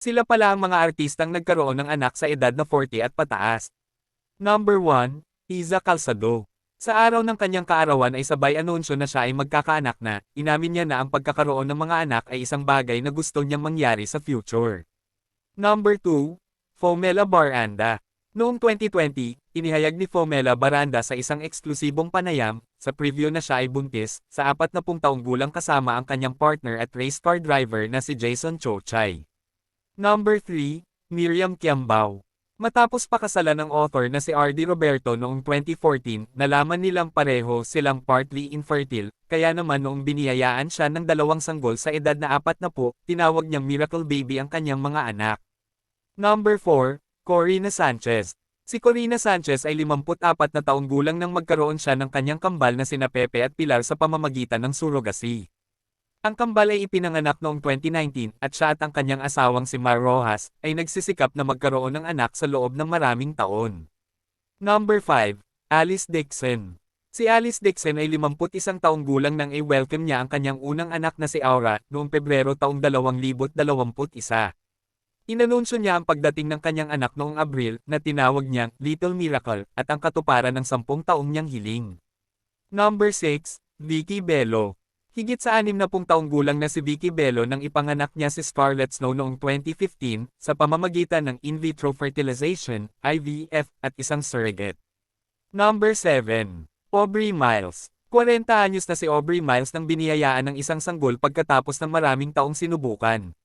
Sila pala ang mga artistang nagkaroon ng anak sa edad na 40 at pataas. Number 1, Iza Calzado. Sa araw ng kanyang kaarawan ay sabay anunsyo na siya ay magkakaanak na, inamin niya na ang pagkakaroon ng mga anak ay isang bagay na gusto niyang mangyari sa future. Number 2, Fomela Baranda. Noong 2020, inihayag ni Fomela Baranda sa isang eksklusibong panayam, sa preview na siya ay buntis, sa 40 taong gulang kasama ang kanyang partner at race car driver na si Jason Chochay. Number 3, Miriam Kiambao. Matapos pakasalan ng author na si R.D. Roberto noong 2014, nalaman nilang pareho silang partly infertile, kaya naman noong biniyayaan siya ng dalawang sanggol sa edad na apat na po, tinawag niyang miracle baby ang kanyang mga anak. Number 4, Corina Sanchez. Si Corina Sanchez ay 54 na taong gulang nang magkaroon siya ng kanyang kambal na sina Pepe at Pilar sa pamamagitan ng surrogacy. Ang kambal ay ipinanganak noong 2019 at siya at ang kanyang asawang si Mar Rojas ay nagsisikap na magkaroon ng anak sa loob ng maraming taon. Number 5, Alice Dixon. Si Alice Dixon ay 51 taong gulang nang i-welcome niya ang kanyang unang anak na si Aura noong Pebrero taong 2021. Inanunsyo niya ang pagdating ng kanyang anak noong Abril na tinawag niyang Little Miracle at ang katuparan ng 10 taong niyang hiling. Number 6, Vicky Bello. Higit sa 60 taong gulang na si Vicky Bello nang ipanganak niya si Scarlett Snow noong 2015 sa pamamagitan ng in vitro fertilization, IVF, at isang surrogate. Number 7. Aubrey Miles. 40 anyos na si Aubrey Miles nang biniyayaan ng isang sanggol pagkatapos ng maraming taong sinubukan.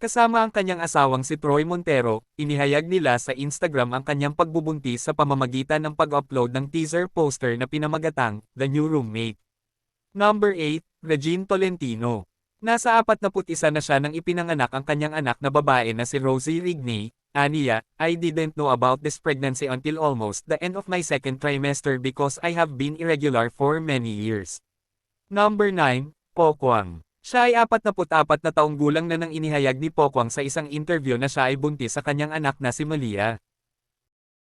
Kasama ang kanyang asawang si Troy Montero, inihayag nila sa Instagram ang kanyang pagbubuntis sa pamamagitan ng pag-upload ng teaser poster na pinamagatang, The New Roommate. Number 8, Regine Tolentino. Nasa 41 na siya nang ipinanganak ang kanyang anak na babae na si Rosie Rigney. Aniya, I didn't know about this pregnancy until almost the end of my second trimester because I have been irregular for many years. Number 9, Pokwang. Siya ay 44 na taong gulang na nang inihayag ni Pokwang sa isang interview na siya ay buntis sa kanyang anak na si Malia.